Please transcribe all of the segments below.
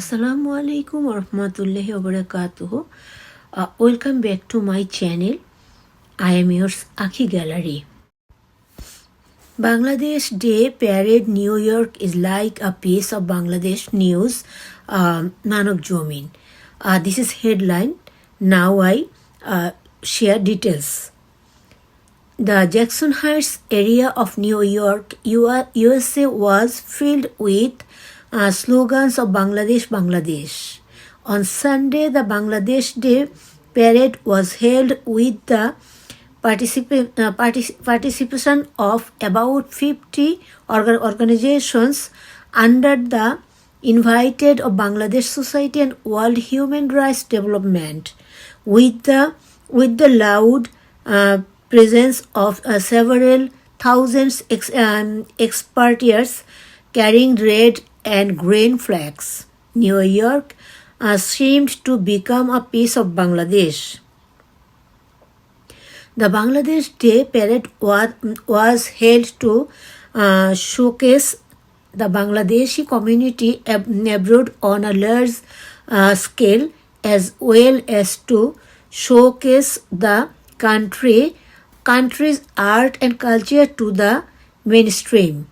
আসসালামু আলাইকুম রহমতুল্লাহ ওবরাকাত welcome back to my channel I am years Akhi gallery Bangladesh day parade New York is like a piece of Bangladesh news Nanak জমিন this is headline now I share details the Jackson Heights area of New York U USA was filled with uh, slogans of Bangladesh, Bangladesh. On Sunday, the Bangladesh Day parade was held with the particip- uh, participation of about 50 org- organizations under the invited of Bangladesh Society and World Human Rights Development with the with the loud uh, presence of uh, several thousands ex- um, expatriates carrying red and grain flax. New York seemed to become a piece of Bangladesh. The Bangladesh Day Parade was, was held to uh, showcase the Bangladeshi community abroad on a large uh, scale as well as to showcase the country country's art and culture to the mainstream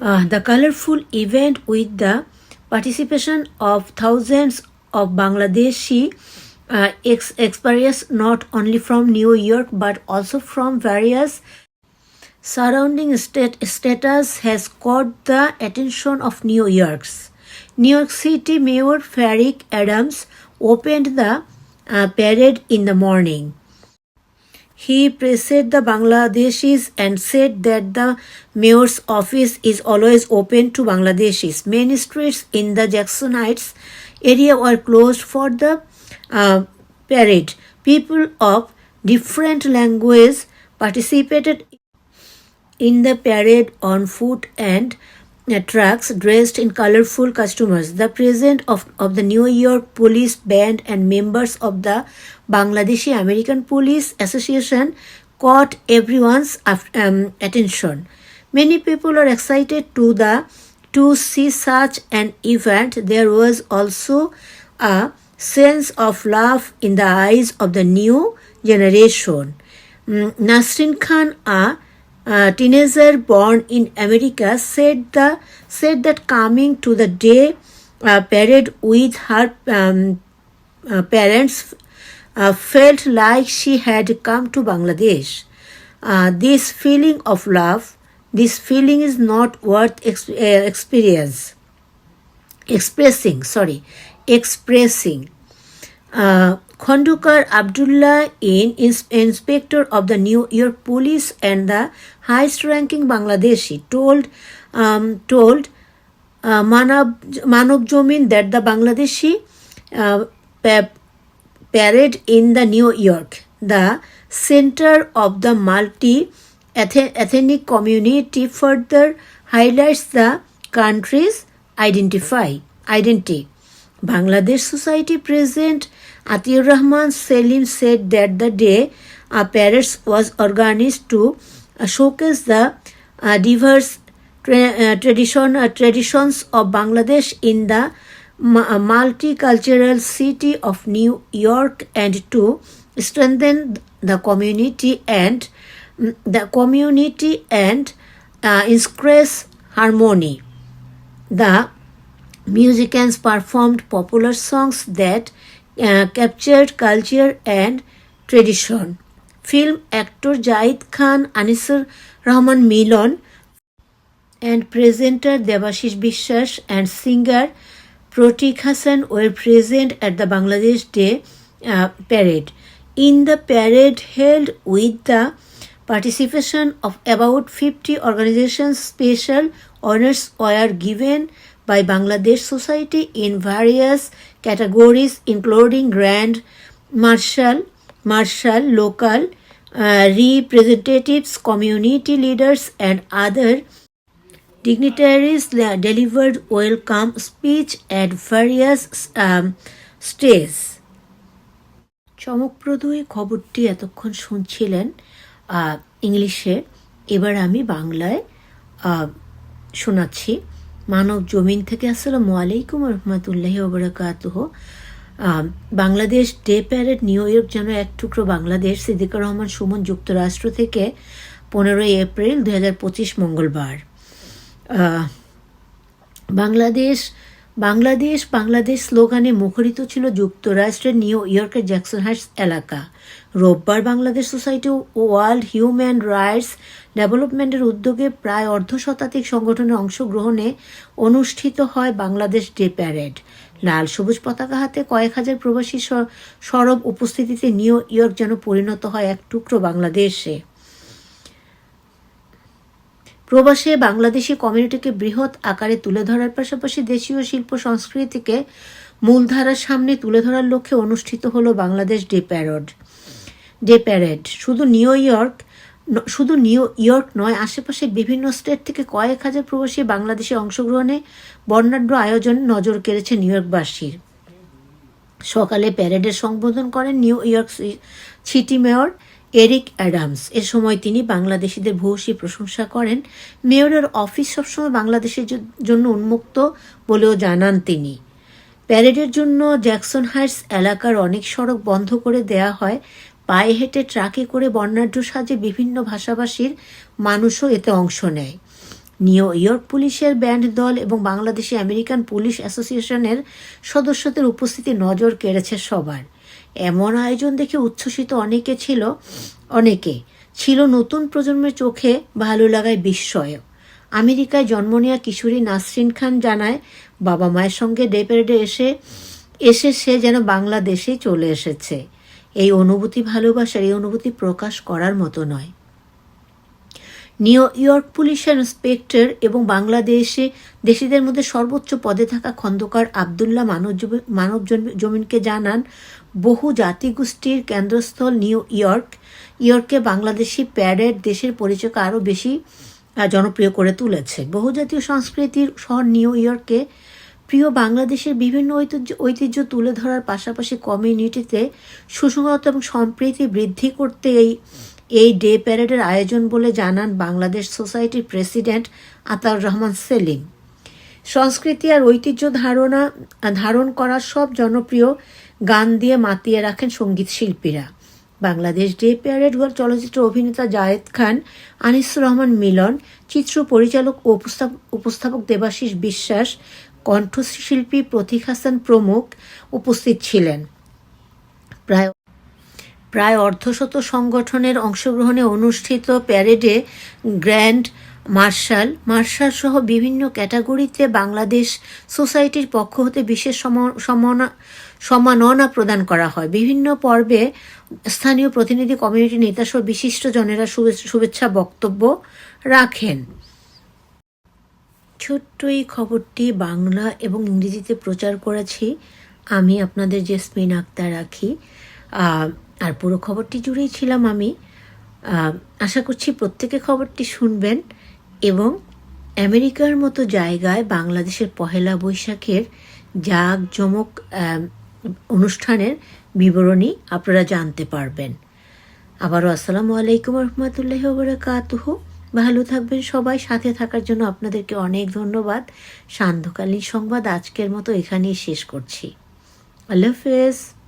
uh, the colorful event with the participation of thousands of Bangladeshi uh, not only from New York but also from various surrounding state status has caught the attention of New York's. New York City Mayor Farik Adams opened the uh, parade in the morning. He praised the Bangladeshis and said that the mayor's office is always open to Bangladeshis. Many streets in the Jacksonites area were closed for the uh, parade. People of different languages participated in the parade on foot and attracts dressed in colorful customers. The presence of, of the New York Police Band and members of the Bangladeshi American Police Association caught everyone's um, attention. Many people are excited to the to see such an event. There was also a sense of love in the eyes of the new generation. Mm, Nasrin Khan, a uh, teenager born in America said the said that coming to the day uh, parade with her um, uh, parents uh, felt like she had come to Bangladesh. Uh, this feeling of love, this feeling is not worth uh, experience. Expressing, sorry, expressing. Uh, Khondokar Abdullah, in inspector of the New York Police and the highest ranking Bangladeshi told um, told uh, Manab, Manab Jomin that the Bangladeshi uh, parade in the New York, the center of the multi ethnic community further highlights the country's identify identity. Bangladesh society present Atir Rahman Selim said that the day uh, Paris was organized to uh, showcase the uh, diverse tra- uh, tradition, uh, traditions of Bangladesh in the uh, multicultural city of New York and to strengthen the community and mm, the community and uh, increase harmony. The musicians performed popular songs that captured culture and tradition. Film actor Jaid Khan, Anisur Rahman Milon, and presenter Debashish Biswas and singer Pratik Hassan were present at the Bangladesh Day uh, parade. In the parade held with the participation of about 50 organizations, special honors were given by Bangladesh society in various categories including grand marshal marshal local representatives community leaders and other dignitaries delivered welcome speech at various stage চমকপ্রদ এই খবরটি এতক্ষণ শুনছিলেন ইংলিশে এবার আমি বাংলায় শোনাচ্ছি মানব জমিন থেকে আসসালামু আলাইকুম রহমতুল্লাহ ওবরাকাতুহ Bangladesh day parade New York যেন এক টুকরো বাংলাদেশ সিদ্দিকুর রহমান সুমন যুক্তরাষ্ট্র থেকে পনেরোই এপ্রিল দু মঙ্গলবার বাংলাদেশ বাংলাদেশ বাংলাদেশ স্লোগানে মুখরিত ছিল যুক্তরাষ্ট্রের নিউ ইয়র্কের জ্যাকসন হাইটস এলাকা রোববার Bangladesh society world human rights ডেভেলপমেন্টের উদ্যোগে প্রায় অর্ধশতাধিক সংগঠনের অংশগ্রহণে অনুষ্ঠিত হয় বাংলাদেশ ডে প্যারেড লাল সবুজ পতাকা হাতে কয়েক হাজার প্রবাসী সরব উপস্থিতিতে নিউ ইয়র্ক যেন পরিণত হয় এক টুকরো বাংলাদেশে প্রবাসে বাংলাদেশি কমিউনিটিকে বৃহৎ আকারে তুলে ধরার পাশাপাশি দেশীয় শিল্প সংস্কৃতিকে মূলধারার সামনে তুলে ধরার লক্ষ্যে অনুষ্ঠিত হলো Bangladesh day parade day parade শুধু নিউ ইয়র্ক শুধু নিউ ইয়র্ক নয় আশেপাশের বিভিন্ন স্টেট থেকে কয়েক হাজার প্রবাসী বাংলাদেশে অংশগ্রহণে বর্ণাঢ্য আয়োজন নজর কেড়েছে নিউ ইয়র্কবাসীর সকালে প্যারেডের সম্বোধন করেন New York city mayor Eric Adams এ সময় তিনি বাংলাদেশিদের ভূয়সী প্রশংসা করেন মেয়রের অফিস সবসময় বাংলাদেশের জন্য উন্মুক্ত বলেও জানান তিনি প্যারেডের জন্য জ্যাকসন হাইটস এলাকার অনেক সড়ক বন্ধ করে দেয়া হয় পায়ে হেঁটে ট্রাকে করে বর্ণাঢ্য সাজে বিভিন্ন ভাষাভাষীর মানুষও এতে অংশ নেয় নিউ ইয়র্ক পুলিশের ব্যান্ড দল এবং বাংলাদেশি আমেরিকান পুলিশ অ্যাসোসিয়েশনের সদস্যদের উপস্থিতি নজর কেড়েছে সবার এমন আয়োজন দেখে উচ্ছ্বসিত অনেকে ছিল অনেকে ছিল নতুন প্রজন্মের চোখে ভালো লাগায় বিস্ময় আমেরিকায় জন্ম নেওয়া কিশোরী নাসরিন খান জানায় বাবা মায়ের সঙ্গে ডে প্যারেডে এসে এসে সে যেন বাংলাদেশেই চলে এসেছে এই অনুভূতি ভালোবাসার এই অনুভূতি প্রকাশ করার মতো নয় নিউ ইয়র্ক পুলিশের ইন্সপেক্টর এবং বাংলাদেশে দেশিদের মধ্যে সর্বোচ্চ পদে থাকা খন্দকার আবদুল্লাহ মানব জমিনকে জানান বহু জাতিগোষ্ঠীর কেন্দ্রস্থল নিউ ইয়র্ক ইয়র্কে বাংলাদেশি প্যারেড দেশের পরিচয়কে আরও বেশি জনপ্রিয় করে তুলেছে বহুজাতীয় সংস্কৃতির শহর নিউ ইয়র্কে প্রিয় বাংলাদেশের বিভিন্ন ঐতিহ্য ঐতিহ্য তুলে ধরার পাশাপাশি কমিউনিটিতে সুসংহত এবং সম্প্রীতি বৃদ্ধি করতে এই এই ডে প্যারেডের আয়োজন বলে জানান বাংলাদেশ সোসাইটির প্রেসিডেন্ট আতাউর রহমান সেলিম সংস্কৃতি আর ঐতিহ্য ধারণা ধারণ করা সব জনপ্রিয় গান দিয়ে মাতিয়ে রাখেন সঙ্গীত শিল্পীরা বাংলাদেশ ডে প্যারেড চলচ্চিত্র অভিনেতা জায়েদ খান আনিসুর রহমান মিলন চিত্র পরিচালক ও উপস্থাপক দেবাশিস বিশ্বাস কণ্ঠশিল্পী প্রতীক হাসান প্রমুখ উপস্থিত ছিলেন প্রায় প্রায় অর্ধশত সংগঠনের অংশগ্রহণে অনুষ্ঠিত প্যারেডে গ্র্যান্ড মার্শাল মার্শাল সহ বিভিন্ন ক্যাটাগরিতে বাংলাদেশ সোসাইটির পক্ষ হতে বিশেষ সম্মাননা প্রদান করা হয় বিভিন্ন পর্বে স্থানীয় প্রতিনিধি কমিউনিটি নেতাসহ বিশিষ্টজনেরা শুভেচ্ছা বক্তব্য রাখেন ছোট্ট এই খবরটি বাংলা এবং ইংরেজিতে প্রচার করেছি আমি আপনাদের জেসমিন আক্তার রাখি আর পুরো খবরটি জুড়েই ছিলাম আমি আশা করছি প্রত্যেকে খবরটি শুনবেন এবং আমেরিকার মতো জায়গায় বাংলাদেশের পহেলা বৈশাখের জাঁকজমক অনুষ্ঠানের বিবরণী আপনারা জানতে পারবেন আবারও আসসালামু আলাইকুম রহমতুল্লাহ বরাকাতুহ ভালো থাকবেন সবাই সাথে থাকার জন্য আপনাদেরকে অনেক ধন্যবাদ সান্ধ্যকালীন সংবাদ আজকের মতো এখানেই শেষ করছি আল্লাহ হাফেজ